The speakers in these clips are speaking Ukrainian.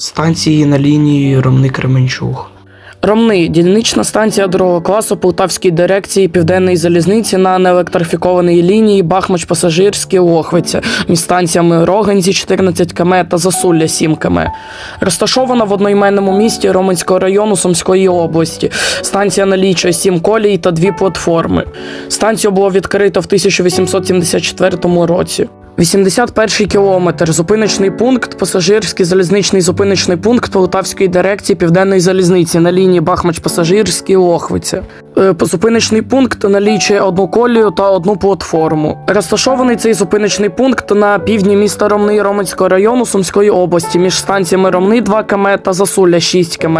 Станції на лінії Ромни-Кременчуг. Ромни дільнична станція другого класу Полтавської дирекції Південної залізниці на неелектрифікованій лінії Бахмач Пасажирський Лохвиця між станціями Роганзі 14 км та Засулля 7 км. Розташована в одноіменному місті Роменського району Сумської області. Станція налічує 7 колій та дві платформи. Станцію було відкрито в 1874 році. 81 кілометр. Зупиночний пункт, пасажирський залізничний зупиночний пункт Полтавської дирекції Південної залізниці на лінії Бахмач-Пасажирський Лохвиця. Е, Зупиночний пункт налічує одну колію та одну платформу. Розташований цей зупиночний пункт на півдні міста Ромни Роменського району Сумської області між станціями Ромни 2 км та Засулля 6 км.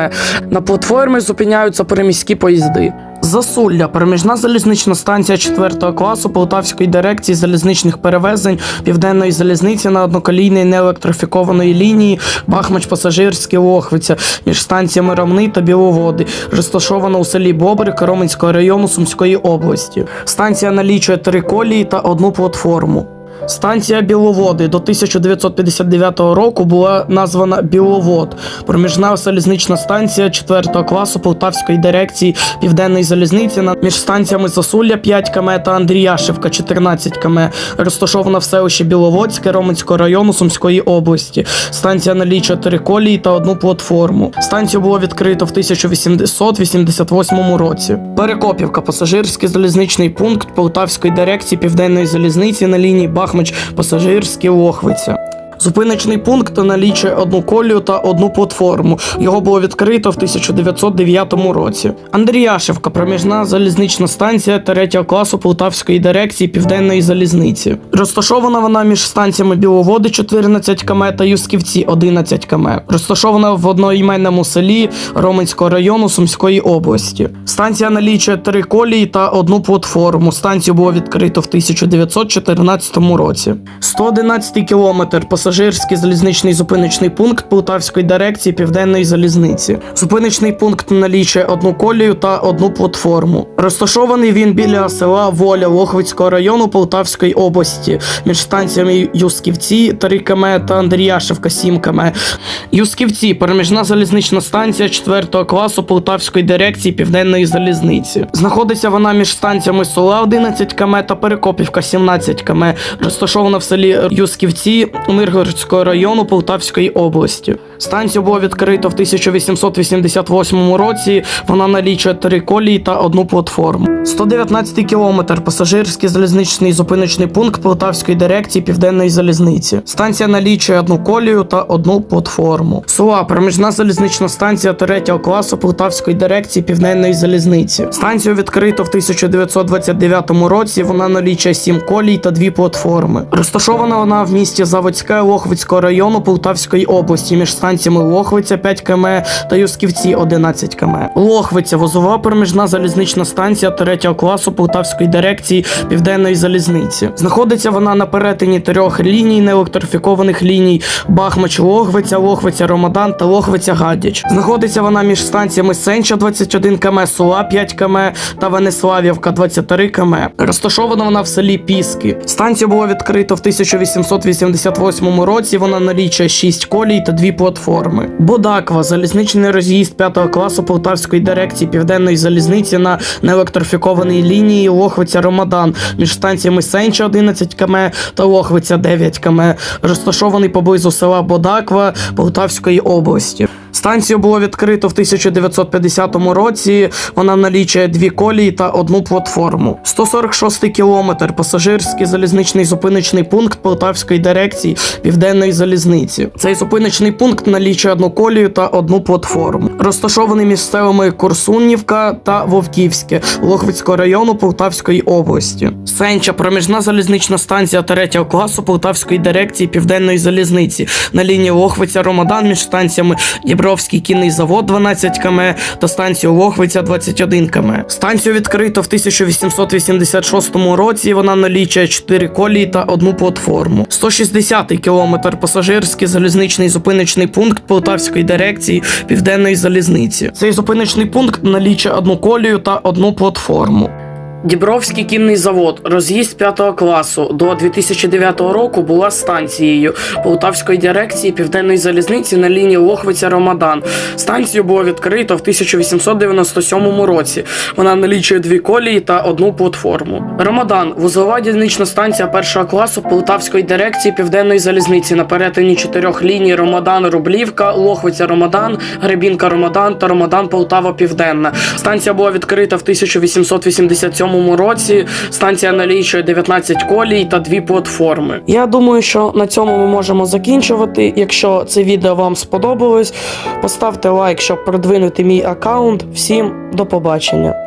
На платформі зупиняються приміські поїзди. Засулля проміжна залізнична станція 4 класу Полтавської дирекції залізничних перевезень Південної залізниці на одноколійній неелектрифікованої лінії Бахмач Пасажирське Лохвиця між станціями Ромни та Біловоди, розташована у селі Бобрик Роменського району Сумської області. Станція налічує три колії та одну платформу. Станція Біловоди до 1959 року була названа Біловод. Проміжна залізнична станція 4 класу Полтавської дирекції Південної залізниці між станціями Засулля 5 км та Андріяшевка 14 км, розташована в селищі Біловодське Роменського району Сумської області. Станція налічує три колії та одну платформу. Станцію було відкрито в 1888 році. Перекопівка пасажирський залізничний пункт Полтавської дирекції Південної залізниці на лінії Бахмач Пасажирські Лохвиця. Зупиночний пункт налічує одну колію та одну платформу. Його було відкрито в 1909 році. Андріяшевка проміжна залізнична станція 3 класу Полтавської дирекції Південної залізниці. Розташована вона між станціями Біловоди 14 км та Юсківці 11 км. Розташована в одноіменному селі Роменського району Сумської області. Станція налічує три колії та одну платформу. Станцію було відкрито в 1914 році. 111 кілометр пасажирський залізничний зупиночний пункт Полтавської дирекції Південної залізниці. Зупиночний пункт налічує одну колію та одну платформу. Розташований він біля села Воля Лохвицького району Полтавської області між станціями Юсківці 3 км та Андріяшевка 7 км. Юсківці переміжна залізнична станція 4 класу Полтавської дирекції Південної залізниці. Знаходиться вона між станціями Сола 11 км та Перекопівка 17 км, розташована в селі Юсківці Миргородського району Полтавської області. Станцію було відкрито в 1888 році. Вона налічує три колії та одну платформу. 119 кілометр пасажирський залізничний зупиночний пункт Полтавської дирекції Південної залізниці. Станція налічує одну колію та одну платформу. Сула проміжна залізнична станція 3 класу Полтавської дирекції Південної залізниці. Станцію відкрито в 1929 році. Вона налічує 7 колій та дві платформи. Розташована вона в місті Заводське Лохвицького району Полтавської області між станціями Лохвиця 5 км та Юсківці 11 км. Лохвиця возова проміжна залізнична станція 3 класу Полтавської дирекції Південної залізниці. Знаходиться вона на перетині трьох ліній неелектрифікованих ліній Бахмач Лохвиця, Лохвиця Ромадан та Лохвиця Гадяч. Знаходиться вона між станціями Сенча 21 км, Сула 5 км та Венеславівка 23 км. Розташована вона в селі Піски. Станцію було відкрито в 1888 році. Вона налічує 6 колій та дві платформи. Бодаква залізничний роз'їзд 5 класу Полтавської дирекції Південної залізниці на неелектрифікованій лінії Лохвиця Ромадан. Між станціями Сенча 11 км та Лохвиця 9 км, розташований поблизу села Бодаква Полтавської області. Станцію було відкрито в 1950 році. Вона налічує дві колії та одну платформу. 146 кілометр пасажирський залізничний зупиночний пункт Полтавської дирекції Південної залізниці. Цей зупиночний пункт налічує одну колію та одну платформу. Розташований між селами Корсунівка та Вовківське Лохвицького району Полтавської області. Сенча проміжна залізнична станція 3 класу Полтавської дирекції Південної залізниці на лінії Лохвиця Ромадан між станціями Дібровський кінний завод 12 км та станцію Лохвиця 21 км. Станцію відкрито в 1886 році. Вона налічує 4 колії та одну платформу. 160 кілометр пасажирський залізничний зупиночний пункт Полтавської дирекції Південної залізниці. Цей зупиночний пункт налічує одну колію та одну платформу. Дібровський кінний завод, роз'їзд 5 класу до 2009 року була станцією Полтавської дирекції Південної залізниці на лінії Лохвиця Ромадан. Станцію було відкрито в 1897 році. Вона налічує дві колії та одну платформу. Ромадан вузлова дільнична станція першого класу Полтавської дирекції Південної залізниці на перетині чотирьох ліній Ромадан Рублівка, Лохвиця Ромадан, Гребінка Ромадан та Ромадан Полтава Південна. Станція була відкрита в 1887 році. Станція налічує 19 колій та дві платформи. Я думаю, що на цьому ми можемо закінчувати. Якщо це відео вам сподобалось, поставте лайк, щоб продвинути мій аккаунт. Всім до побачення.